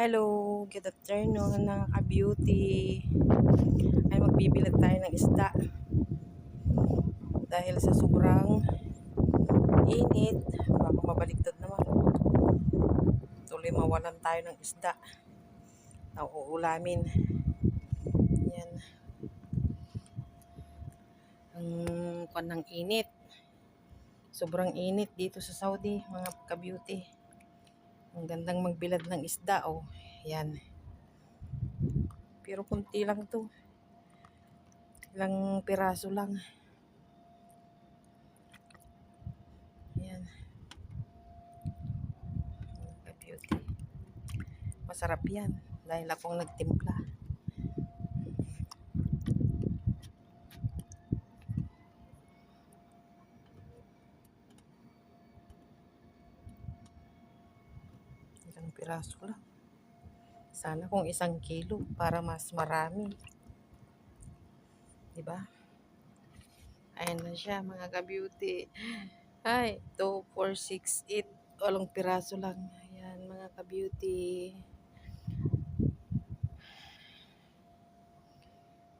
Hello, good afternoon mga ka-beauty. Ay magbibilad tayo ng isda. Dahil sa sobrang init, baka mabaliktad naman. Tuloy mawalan tayo ng isda na. Yan. Ang kwan ng init. Sobrang init dito sa Saudi, mga ka-beauty. Ang gandang magbilad ng isda, oh. Yan. Pero kunti lang to. Ilang piraso lang. Yan. Masarap yan. Dahil akong nagtimpla. Ilang piraso lang. Sana kung isang kilo para mas marami. 'Di ba? Ayan na siya mga ka-beauty. Ay, 2, 4, 6, 8. Walong piraso lang. Ayan mga ka-beauty.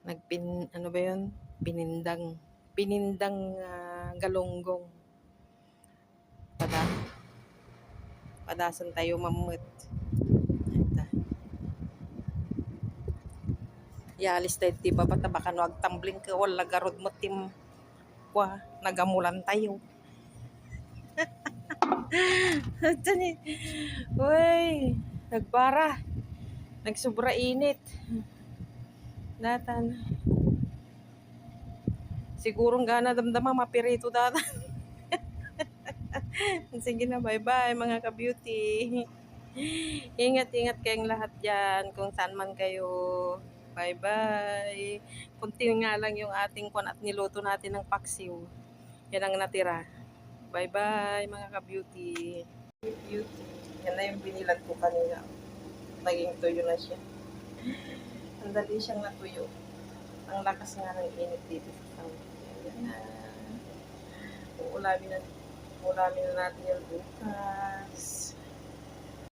Nagpin, ano ba yun? Pinindang, pinindang ah, galunggong. Padasan tayo mamut. Ito. Yalis tayo, di ba? Patabakan wag tumbling ka, wala garod mo tim kwa, nagamulan tayo. Ito ni, uy, nagbara, nagsubra init. Datan. Sigurong gana damdama mapirito datan. Sige na, bye-bye mga ka-beauty. Ingat-ingat kayong lahat dyan kung saan man kayo. Bye-bye. Kunti nga lang yung ating kwan at niluto natin ng paksiw. Yan ang natira. Bye-bye mga ka-beauty. Beauty. Yan na yung binilag ko kanina. Naging tuyo na siya. Ang dali siyang natuyo. Ang lakas nga ng init dito sa Saudi. Yan na. Uulamin na, uulamin na natin yung bukas.